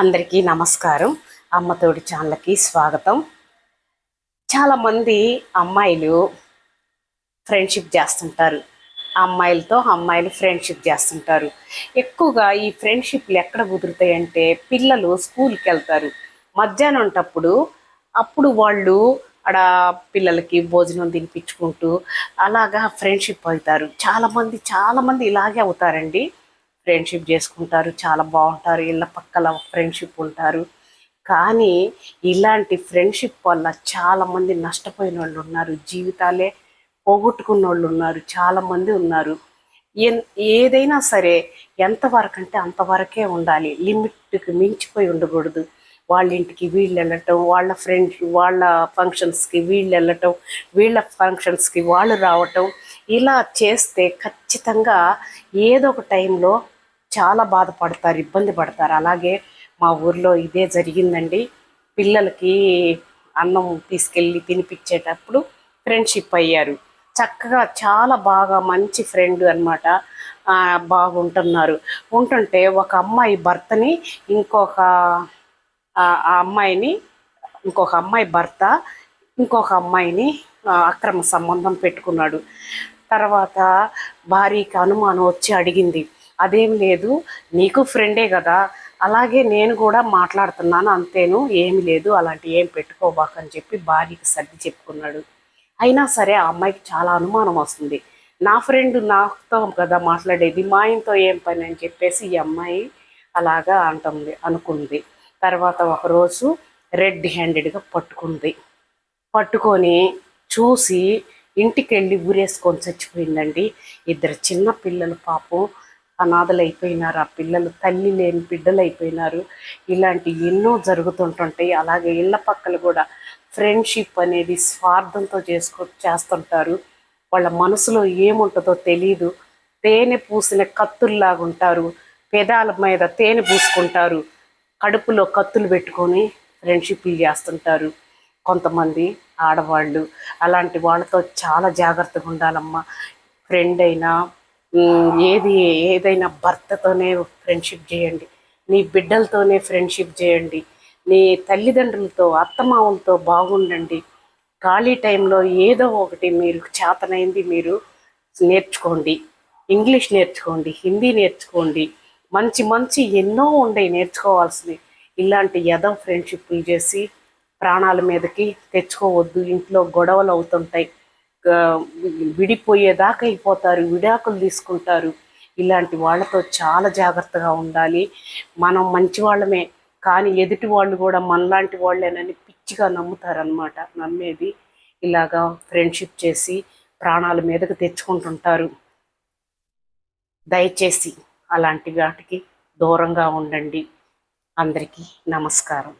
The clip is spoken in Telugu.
అందరికీ నమస్కారం. అమ్మతోడి ఛానల్కి స్వాగతం. చాలామంది అమ్మాయిలు ఫ్రెండ్షిప్ చేస్తుంటారు. అమ్మాయిలతో అమ్మాయిలు ఫ్రెండ్షిప్ చేస్తుంటారు. ఎక్కువగా ఈ ఫ్రెండ్షిప్లు ఎక్కడ కుదురుతాయంటే పిల్లలు స్కూల్కి వెళ్తారు. మధ్యాహ్నంటప్పుడు అప్పుడు వాళ్ళు ఆడ పిల్లలకి భోజనం తినిపించుకుంటూ అలాగా ఫ్రెండ్షిప్ అవుతారు. చాలామంది చాలామంది ఇలాగే అవుతారండి. ఫ్రెండ్షిప్ చేసుకుంటారు చాలా బాగుంటారు ఇళ్ళ పక్కల ఫ్రెండ్షిప్ ఉంటారు. కానీ ఇలాంటి ఫ్రెండ్షిప్ వల్ల చాలామంది నష్టపోయిన వాళ్ళు ఉన్నారు జీవితాలే పోగొట్టుకున్న వాళ్ళు ఉన్నారు చాలామంది ఉన్నారు. ఏదైనా సరే ఎంతవరకు అంటే అంతవరకే ఉండాలి. లిమిట్కి మించిపోయి ఉండకూడదు. వాళ్ళ ఇంటికి వీళ్ళు వెళ్ళటం వాళ్ళ ఫ్రెండ్స్ వాళ్ళ ఫంక్షన్స్కి వీళ్ళు వెళ్ళటం వీళ్ళ ఫంక్షన్స్కి వాళ్ళు రావటం ఇలా చేస్తే ఖచ్చితంగా ఏదో ఒక టైంలో చాలా బాధపడతారు ఇబ్బంది పడతారు. అలాగే మా ఊర్లో ఇదే జరిగిందండి. పిల్లలకి అన్నం తీసుకెళ్ళి తినిపించేటప్పుడు ఫ్రెండ్షిప్ అయ్యారు. చక్కగా చాలా బాగా మంచి ఫ్రెండ్ అనమాట బాగుంటున్నారు. ఉంటుంటే ఒక అమ్మాయి భర్తని ఇంకొక ఆ అమ్మాయిని ఇంకొక అమ్మాయి భర్త ఇంకొక అమ్మాయిని అక్రమ సంబంధం పెట్టుకున్నాడు. తర్వాత భార్యకి అనుమానం వచ్చి అడిగింది. అదేం లేదు. నీకు ఫ్రెండే కదా. అలాగే నేను కూడా మాట్లాడుతున్నాను. అంతేను ఏమి లేదు. అలాంటి ఏం పెట్టుకోబాకని చెప్పి భార్యకి సర్ది చెప్పుకున్నాడు. అయినా సరే ఆ అమ్మాయికి చాలా అనుమానం వస్తుంది. నా ఫ్రెండ్ నాతో కదా మాట్లాడేది. మా ఇంట్లో ఏం పని అని చెప్పేసి ఈ అమ్మాయి అలాగా అంటుంది అనుకుంది. తర్వాత ఒకరోజు రెడ్ హ్యాండెడ్గా పట్టుకుంది. పట్టుకొని చూసి ఇంటికి వెళ్ళి ఊరేసుకొని చచ్చిపోయిందండి. ఇద్దరు చిన్న పిల్లలు పాపం. అనాథలు అయిపోయినారు ఆ పిల్లలు తల్లి లేని బిడ్డలు అయిపోయినారు ఇలాంటి ఎన్నో జరుగుతుంటుంటాయి అలాగే ఇళ్ళ పక్కల కూడా ఫ్రెండ్షిప్ అనేది స్వార్థంతో చేసుకో చేస్తుంటారు. వాళ్ళ మనసులో ఏముంటుందో తెలీదు. తేనె పూసిన కత్తుల్లాగా ఉంటారు. పెదాల మీద తేనె పూసుకుంటారు. కడుపులో కత్తులు పెట్టుకొని ఫ్రెండ్షిప్లు చేస్తుంటారు. కొంతమంది ఆడవాళ్ళు అలాంటి వాళ్ళతో చాలా జాగ్రత్తగా ఉండాలమ్మా. ఫ్రెండ్ అయినా ఏది ఏదైనా భర్తతోనే ఫ్రెండ్షిప్ చేయండి. నీ బిడ్డలతోనే ఫ్రెండ్షిప్ చేయండి. నీ తల్లిదండ్రులతో అత్తమామలతో బాగుండండి. ఖాళీ టైంలో ఏదో ఒకటి మీరు చేతనైంది మీరు నేర్చుకోండి. ఇంగ్లీష్ నేర్చుకోండి హిందీ నేర్చుకోండి. మంచి మంచి ఎన్నో ఉండయి నేర్చుకోవాల్సినవి. ఇలాంటి యదం ఫ్రెండ్షిప్లు చేసి ప్రాణాల మీదకి తెచ్చుకోవద్దు. ఇంట్లో గొడవలు అవుతుంటాయి. విడిపోయేదాకా అయిపోతారు విడాకులు తీసుకుంటారు. ఇలాంటి వాళ్ళతో చాలా జాగ్రత్తగా ఉండాలి. మనం మంచి వాళ్ళమే కానీ ఎదుటి వాళ్ళు కూడా మనలాంటి వాళ్ళేనని పిచ్చిగా నమ్ముతారనమాట నమ్మేది ఇలాగా ఫ్రెండ్షిప్ చేసి ప్రాణాల మీదకు తెచ్చుకుంటుంటారు. దయచేసి అలాంటి వాటికి దూరంగా ఉండండి. అందరికీ నమస్కారం.